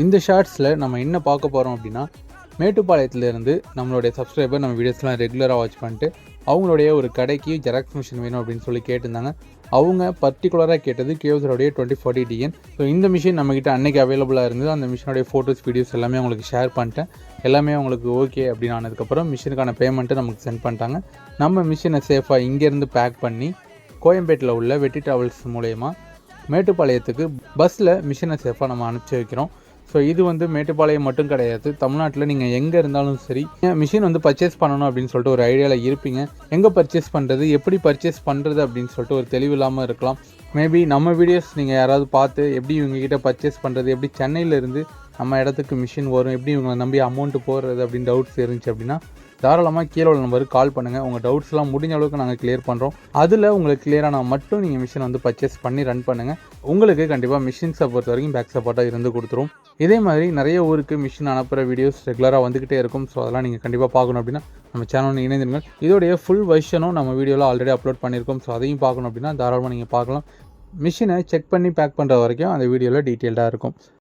இந்த ஷார்ட்ஸில் நம்ம என்ன பார்க்க போகிறோம் அப்படின்னா மேட்டுப்பாளையத்துலேருந்து நம்மளுடைய சப்ஸ்கிரைபர் நம்ம வீடியோஸ்லாம் ரெகுலராக வாட்ச் பண்ணிட்டு அவங்களுடைய ஒரு கடைக்கு ஜெராக்ஸ் மிஷின் வேணும் அப்படின்னு சொல்லி கேட்டிருந்தாங்க. அவங்க பர்டிகுலராக கேட்டது கேவ்ஸரோடைய டுவெண்ட்டி ஃபார்ட்டி டிஎன் ஸோ இந்த மிஷின் நம்மக்கிட்ட அன்னைக்கு அவைலபிளாக இருந்தது. அந்த மிஷினுடைய ஃபோட்டோஸ் வீடியோஸ் எல்லாமே அவங்களுக்கு ஷேர் பண்ணிட்டேன். எல்லாமே அவங்களுக்கு ஓகே அப்படின்னு ஆனதுக்கப்புறம் மிஷினுக்கான பேமெண்ட்டை நமக்கு சென்ட் பண்ணிட்டாங்க. நம்ம மிஷினை சேஃபாக இங்கேருந்து பேக் பண்ணி கோயம்பேட்டில் உள்ள வெட்டி ட்ராவல்ஸ் மூலயமா மேட்டுப்பாளையத்துக்கு பஸ்ஸில் மிஷினை சேஃபாக நம்ம அனுப்பிச்சி வைக்கிறோம். ஸோ இது வந்து மேட்டுப்பாளையம் மட்டும் கிடையாது. தமிழ்நாட்டில் நீங்கள் எங்கே இருந்தாலும் சரி மிஷின் வந்து பர்ச்சேஸ் பண்ணணும் அப்படின்னு சொல்லிட்டு ஒரு ஐடியாவில் இருப்பீங்க. எங்கே பர்ச்சேஸ் பண்ணுறது எப்படி பர்ச்சேஸ் பண்ணுறது அப்படின்னு சொல்லிட்டு ஒரு தெளிவு இல்லாமல் இருக்கலாம். மேபி நம்ம வீடியோஸ் நீங்கள் யாராவது பார்த்து எப்படி இவங்ககிட்ட பர்ச்சேஸ் பண்ணுறது எப்படி சென்னையிலேருந்து நம்ம இடத்துக்கு மிஷின் வரும். எப்படி இவங்களை நம்பி அமௌண்ட்டு போடுறது அப்படின்னு டவுட்ஸ் இருந்துச்சு அப்படின்னா தாராளமாக கீழே உள்ள நம்பருக்கு கால் பண்ணுங்கள் உங்கள் டவுட்ஸ்லாம் முடிஞ்ச அளவுக்கு நாங்கள் கிளியர் பண்ணுறோம் அதில் உங்களுக்கு கிளியரானால் மட்டும் நீங்கள் மிஷின் வந்து பர்ச்சேஸ் பண்ணி ரன் பண்ணுங்கள் உங்களுக்கு கண்டிப்பாக மிஷின்ஸை பொறுத்த வரைக்கும் பேக் சப்போர்ட்டாக இருந்து கொடுத்துரும். இதே மாதிரி நிறைய ஊருக்கு மிஷின் அனுப்புகிற வீடியோஸ் ரெகுலராக வந்துக்கிட்டே இருக்கும். ஸோ அதெல்லாம் நீங்கள் கண்டிப்பாக பார்க்கணும் அப்படின்னா நம்ம சேனல் இணைந்திருங்கள். இதோடைய ஃபுல் வெர்ஷனும் நம்ம வீடியோவில் ஆல்ரெடி அப்லோட் பண்ணியிருக்கோம். ஸோ அதையும் பார்க்கணும் அப்படின்னா தாராளமாக நீங்கள் பார்க்கலாம். மிஷினை செக் பண்ணி பேக் பண்ணுற வரைக்கும் அந்த வீடியோவில் டீட்டெயில்டாக இருக்கும்.